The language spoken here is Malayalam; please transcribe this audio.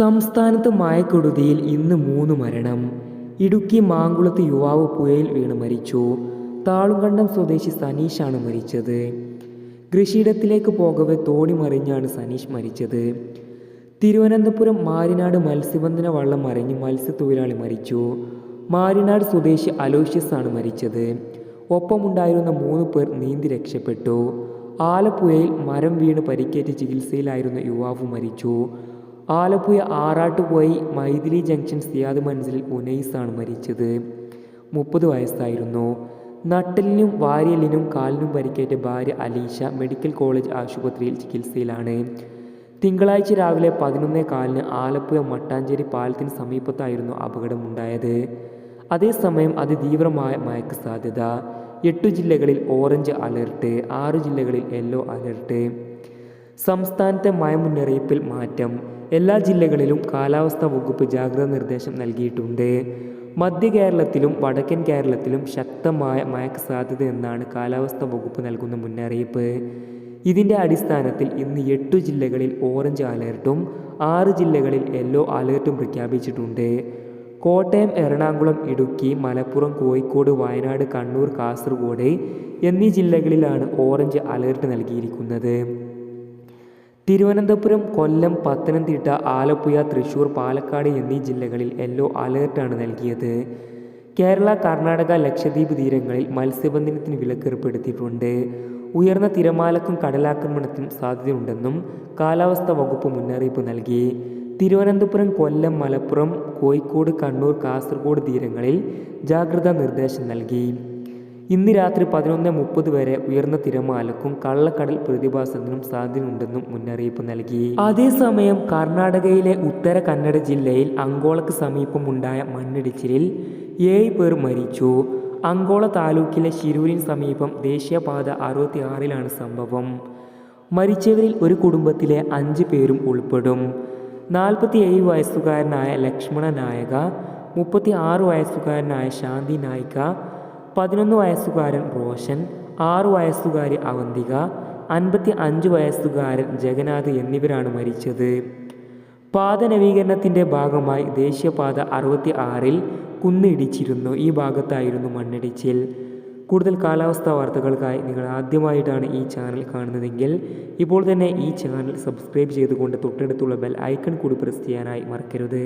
സംസ്ഥാനത്ത് മഴക്കെടുതിയിൽ ഇന്ന് മൂന്ന് മരണം. ഇടുക്കി മാങ്കുളത്ത് യുവാവ് പുഴയിൽ വീണ് മരിച്ചു. താളുകണ്ടം സ്വദേശി സനീഷാണ് മരിച്ചത്. കൃഷിയിടത്തിലേക്ക് പോകവെ തോണി മറിഞ്ഞാണ് സനീഷ് മരിച്ചത്. തിരുവനന്തപുരം മാരിനാട് മത്സ്യബന്ധന വള്ളം മറിഞ്ഞ് മത്സ്യത്തൊഴിലാളി മരിച്ചു. മാരിനാട് സ്വദേശി അലോഷ്യസ് ആണ് മരിച്ചത്. ഒപ്പമുണ്ടായിരുന്ന മൂന്ന് പേർ നീന്തി രക്ഷപ്പെട്ടു. ആലപ്പുഴയിൽ മരം വീണ് പരിക്കേറ്റ് ചികിത്സയിലായിരുന്ന യുവാവ് മരിച്ചു. ആലപ്പുഴ ആറാട്ടുപോയി മൈഥിലി ജംഗ്ഷൻ സിയാദ് മൻസിലിൽ ഉനൈസാണ് മരിച്ചത്. മുപ്പത് വയസ്സായിരുന്നു. നട്ടലിനും വാരിയലിനും കാലിനും പരിക്കേറ്റ ഭാര്യ അലീഷ മെഡിക്കൽ കോളേജ് ആശുപത്രിയിൽ ചികിത്സയിലാണ്. തിങ്കളാഴ്ച രാവിലെ പതിനൊന്നേ കാലിന് ആലപ്പുഴ മട്ടാഞ്ചേരി പാലത്തിന് സമീപത്തായിരുന്നു അപകടമുണ്ടായത്. അതേസമയം അതിതീവ്രമായ മയക്ക് സാധ്യത. എട്ടു ജില്ലകളിൽ ഓറഞ്ച് അലർട്ട് ആറ് ജില്ലകളിൽ യെല്ലോ അലർട്ട്. സംസ്ഥാനത്തെ മഴ മുന്നറിയിപ്പിൽ മാറ്റം. എല്ലാ ജില്ലകളിലും കാലാവസ്ഥാ വകുപ്പ് ജാഗ്രതാ നിർദ്ദേശം നൽകിയിട്ടുണ്ട്. മധ്യ കേരളത്തിലും വടക്കൻ കേരളത്തിലും ശക്തമായ മഴയ്ക്ക് സാധ്യത എന്നാണ് കാലാവസ്ഥാ വകുപ്പ് നൽകുന്ന മുന്നറിയിപ്പ്. ഇതിന്റെ അടിസ്ഥാനത്തിൽ ഇന്ന് എട്ടു ജില്ലകളിൽ ഓറഞ്ച് അലേർട്ടും ആറ് ജില്ലകളിൽ യെല്ലോ അലേർട്ടും പ്രഖ്യാപിച്ചിട്ടുണ്ട്. കോട്ടയം എറണാകുളം ഇടുക്കി മലപ്പുറം കോഴിക്കോട് വയനാട് കണ്ണൂർ കാസർഗോഡ് എന്നീ ജില്ലകളിലാണ് ഓറഞ്ച് അലേർട്ട് നൽകിയിരിക്കുന്നത്. തിരുവനന്തപുരം കൊല്ലം പത്തനംതിട്ട ആലപ്പുഴ തൃശൂർ പാലക്കാട് എന്നീ ജില്ലകളിൽ യെല്ലോ അലേർട്ടാണ് നൽകിയത്. കേരള കർണാടക ലക്ഷദ്വീപ് തീരങ്ങളിൽ മത്സ്യബന്ധനത്തിന് വിലക്കേർപ്പെടുത്തിയിട്ടുണ്ട്. ഉയർന്ന തിരമാലക്കും കടലാക്രമണത്തിനും സാധ്യതയുണ്ടെന്നും കാലാവസ്ഥാ വകുപ്പ് മുന്നറിയിപ്പ് നൽകി. തിരുവനന്തപുരം കൊല്ലം മലപ്പുറം കോഴിക്കോട് കണ്ണൂർ കാസർഗോഡ് തീരങ്ങളിൽ ജാഗ്രതാ നിർദ്ദേശം നൽകി. ഇന്ന് രാത്രി പതിനൊന്ന് മുപ്പത് വരെ ഉയർന്ന തിരമാലക്കും കള്ളക്കടൽ പ്രതിഭാസത്തിനും സാധ്യതയുണ്ടെന്നും മുന്നറിയിപ്പ് നൽകി. അതേസമയം കർണാടകയിലെ ഉത്തര കന്നഡ ജില്ലയിൽ അങ്കോളക്ക് സമീപമുണ്ടായ മണ്ണിടിച്ചിലിൽ ഏഴ് പേർ മരിച്ചു. അങ്കോള താലൂക്കിലെ ശിരൂരിന് സമീപം ദേശീയപാത അറുപത്തി ആറിലാണ് സംഭവം. മരിച്ചവരിൽ ഒരു കുടുംബത്തിലെ അഞ്ച് പേരും ഉൾപ്പെടും. നാൽപ്പത്തി ഏഴ് വയസ്സുകാരനായ ലക്ഷ്മണ നായക മുപ്പത്തി ആറ് വയസ്സുകാരനായ ശാന്തി നായിക പതിനൊന്ന് വയസ്സുകാരൻ റോഷൻ ആറ് വയസ്സുകാരി അവന്തിക അൻപത്തി അഞ്ച് വയസ്സുകാരൻ ജഗന്നാഥ് എന്നിവരാണ് മരിച്ചത്. പാത നവീകരണത്തിന്റെ ഭാഗമായി ദേശീയപാത അറുപത്തി ആറിൽ കുന്നിടിച്ചിരുന്നു. ഈ ഭാഗത്തായിരുന്നു മണ്ണിടിച്ചിൽ. കൂടുതൽ കാലാവസ്ഥാ വാർത്തകൾക്കായി നിങ്ങൾ ആദ്യമായിട്ടാണ് ഈ ചാനൽ കാണുന്നതെങ്കിൽ ഇപ്പോൾ തന്നെ ഈ ചാനൽ സബ്സ്ക്രൈബ് ചെയ്തുകൊണ്ട് തൊട്ടടുത്തുള്ള ബെൽ ഐക്കൺ കൂടി പ്രസ് ചെയ്യാനായി മറക്കരുത്.